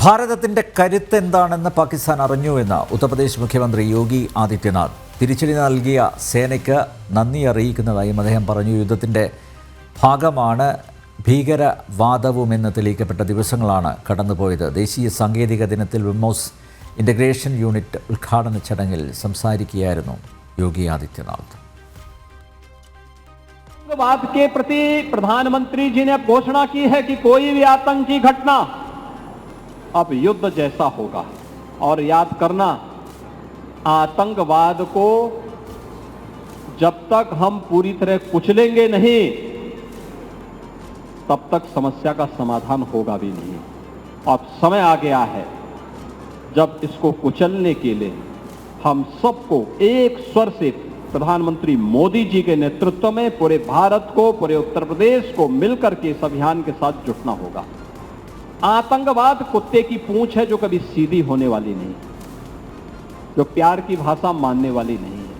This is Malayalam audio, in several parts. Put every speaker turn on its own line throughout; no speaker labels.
ഭാരതത്തിന്റെ കരുത്ത് എന്താണെന്ന് പാകിസ്ഥാൻ അറിഞ്ഞുവെന്ന് ഉത്തർപ്രദേശ് മുഖ്യമന്ത്രി യോഗി ആദിത്യനാഥ് തിരിച്ചടി നൽകിയ സേനയ്ക്ക് നന്ദി അറിയിക്കുന്നതായും അദ്ദേഹം പറഞ്ഞു യുദ്ധത്തിൻ്റെ ഭാഗമാണ് ഭീകരവാദവുമെന്ന് തെളിയിക്കപ്പെട്ട ദിവസങ്ങളാണ് കടന്നുപോയത് ദേശീയ സാങ്കേതിക ദിനത്തിൽ ബ്രഹ്മോസ് ഇൻ്റഗ്രേഷൻ യൂണിറ്റ് ഉദ്ഘാടന ചടങ്ങിൽ സംസാരിക്കുകയായിരുന്നു യോഗി ആദിത്യനാഥ്
आतंकवाद के प्रति प्रधानमंत्री जी ने घोषणा की है कि कोई भी आतंकी घटना अब युद्ध जैसा होगा। और याद करना, आतंकवाद को जब तक हम पूरी तरह कुचलेंगे नहीं, तब तक समस्या का समाधान होगा भी नहीं। अब समय आ गया है, जब इसको कुचलने के लिए हम सबको एक स्वर से प्रधानमंत्री मोदी जी के नेतृत्व में पूरे भारत को, पूरे उत्तर प्रदेश को मिलकर के इस अभियान के साथ जुटना होगा। आतंकवाद कुत्ते की पूंछ है जो कभी सीधी होने वाली नहीं जो प्यार की भाषा मानने वाली नहीं है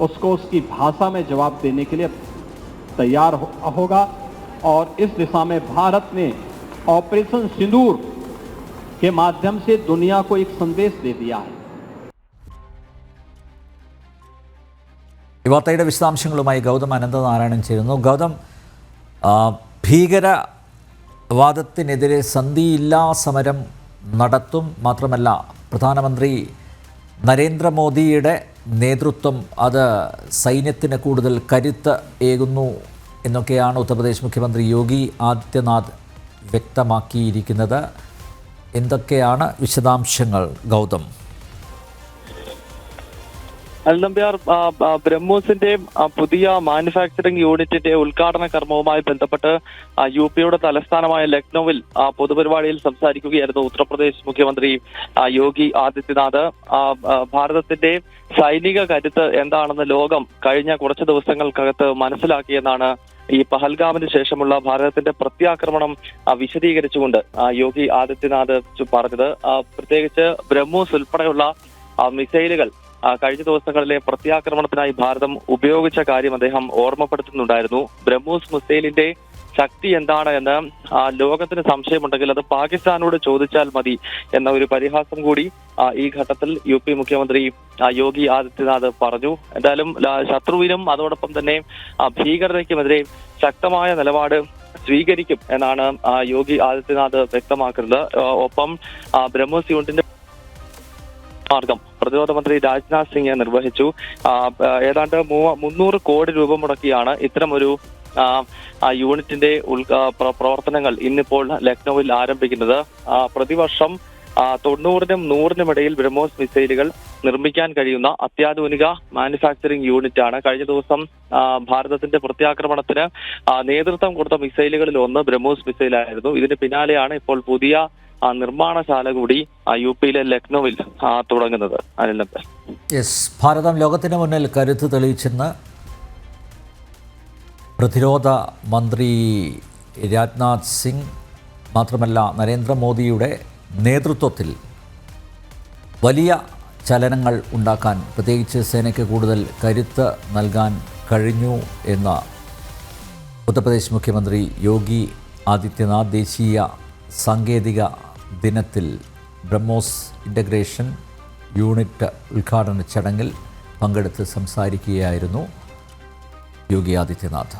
उसको उसकी भाषा में जवाब देने के लिए तैयार हो, होगा और इस दिशा में भारत ने ऑपरेशन सिंदूर के माध्यम से दुनिया को एक संदेश दे दिया है
ഈ വാർത്തയുടെ വിശദാംശങ്ങളുമായി ഗൗതം അനന്തനാരായണൻ ചേരുന്നു ഗൗതം ആ, ഭീകരവാദത്തിനെതിരെ സന്ധിയില്ലാ സമരം നടത്തും മാത്രമല്ല പ്രധാനമന്ത്രി നരേന്ദ്രമോദിയുടെ നേതൃത്വം അത് സൈന്യത്തിന് കൂടുതൽ കരുത്ത് ഏകുന്നു എന്നൊക്കെയാണ് ഉത്തർപ്രദേശ് മുഖ്യമന്ത്രി യോഗി ആദിത്യനാഥ് വ്യക്തമാക്കിയിരിക്കുന്നത്. എന്തൊക്കെയാണ് വിശദാംശങ്ങൾ? ഗൗതം.
അൽനമ്പ്യാർ ആ, ആ, ബ്രഹ്മോസിന്റെ പുതിയ മാനുഫാക്ചറിംഗ് യൂണിറ്റിന്റെ ഉദ്ഘാടന കർമ്മവുമായി ബന്ധപ്പെട്ട് യു പിയുടെ തലസ്ഥാനമായ ലക്നൌവിൽ പൊതുപരിപാടിയിൽ സംസാരിക്കുകയായിരുന്നു ഉത്തർപ്രദേശ് മുഖ്യമന്ത്രി യോഗി ആദിത്യനാഥ്. ഭാരതത്തിന്റെ സൈനിക കരുത്ത് എന്താണെന്ന് ലോകം കഴിഞ്ഞ കുറച്ച് ദിവസങ്ങൾക്കകത്ത് മനസ്സിലാക്കിയെന്നാണ് ഈ പഹൽഗാമിന് ശേഷമുള്ള ഭാരതത്തിന്റെ പ്രത്യാക്രമണം വിശദീകരിച്ചുകൊണ്ട് യോഗി ആദിത്യനാഥ് പറഞ്ഞത്. പ്രത്യേകിച്ച് ബ്രഹ്മോസ് ഉൾപ്പെടെയുള്ള മിസൈലുകൾ കഴിഞ്ഞ ദിവസങ്ങളിലെ പ്രത്യാക്രമണത്തിനായി ഭാരതം ഉപയോഗിച്ച കാര്യം അദ്ദേഹം ഓർമ്മപ്പെടുത്തുന്നുണ്ടായിരുന്നു. ബ്രഹ്മോസ് മിസൈലിന്റെ ശക്തി എന്താണ് എന്ന് ലോകത്തിന് സംശയമുണ്ടെങ്കിൽ അത് പാകിസ്ഥാനോട് ചോദിച്ചാൽ മതി എന്ന ഒരു പരിഹാസം കൂടി ഈ ഘട്ടത്തിൽ യു പി മുഖ്യമന്ത്രി യോഗി ആദിത്യനാഥ് പറഞ്ഞു. എന്തായാലും ശത്രുവിനും അതോടൊപ്പം തന്നെ ഭീകരതയ്ക്കുമെതിരെ ശക്തമായ നിലപാട് സ്വീകരിക്കും എന്നാണ് യോഗി ആദിത്യനാഥ് വ്യക്തമാക്കുന്നത്. ഒപ്പം ബ്രഹ്മോസ് യൂണിറ്റിന്റെ മാർഗം. പ്രതിരോധ മന്ത്രി രാജ്നാഥ് സിംഗ് നിർവഹിച്ചു. ഏതാണ്ട് മുന്നൂറ് കോടി രൂപ മുടക്കിയാണ് ഇത്തരമൊരു യൂണിറ്റിന്റെ ഉൾ- പ്രവർത്തനങ്ങൾ ഇന്നിപ്പോൾ ലക്നൌവിൽ ആരംഭിക്കുന്നത്. പ്രതിവർഷം തൊണ്ണൂറിനും നൂറിനും ഇടയിൽ ബ്രഹ്മോസ് മിസൈലുകൾ നിർമ്മിക്കാൻ കഴിയുന്ന അത്യാധുനിക മാനുഫാക്ചറിംഗ് യൂണിറ്റ് ആണ് കഴിഞ്ഞ ദിവസം ഭാരതത്തിന്റെ പ്രത്യാക്രമണത്തിന് നേതൃത്വം കൊടുത്ത മിസൈലുകളിൽ ഒന്ന് ബ്രഹ്മോസ് മിസൈലായിരുന്നു. ഇതിന് പിന്നാലെയാണ് ഇപ്പോൾ പുതിയ ആ, നിർമ്മാണശാല കൂടി യു പിയിലെ ലക്നൌവിൽ തുടങ്ങുന്നത്. അനിലമ്പ
യെസ് ഭാരതം ലോകത്തിന് മുന്നിൽ കരുത്ത് തെളിയിച്ചെന്ന് പ്രതിരോധ മന്ത്രി രാജ്നാഥ് സിംഗ് മാത്രമല്ല നരേന്ദ്രമോദിയുടെ നേതൃത്വത്തിൽ വലിയ ചലനങ്ങൾ ഉണ്ടാക്കാൻ പ്രത്യേകിച്ച് സേനയ്ക്ക് കൂടുതൽ കരുത്ത് നൽകാൻ കഴിഞ്ഞു എന്ന് ഉത്തർപ്രദേശ് മുഖ്യമന്ത്രി യോഗി ആദിത്യനാഥ് ദേശീയ സാങ്കേതിക ദിനത്തിൽ ബ്രഹ്മോസ് ഇന്റഗ്രേഷൻ യൂണിറ്റ് ഉദ്ഘാടന ചടങ്ങിൽ പങ്കെടുത്ത് സംസാരിക്കുകയായിരുന്നു യോഗി ആദിത്യനാഥ്.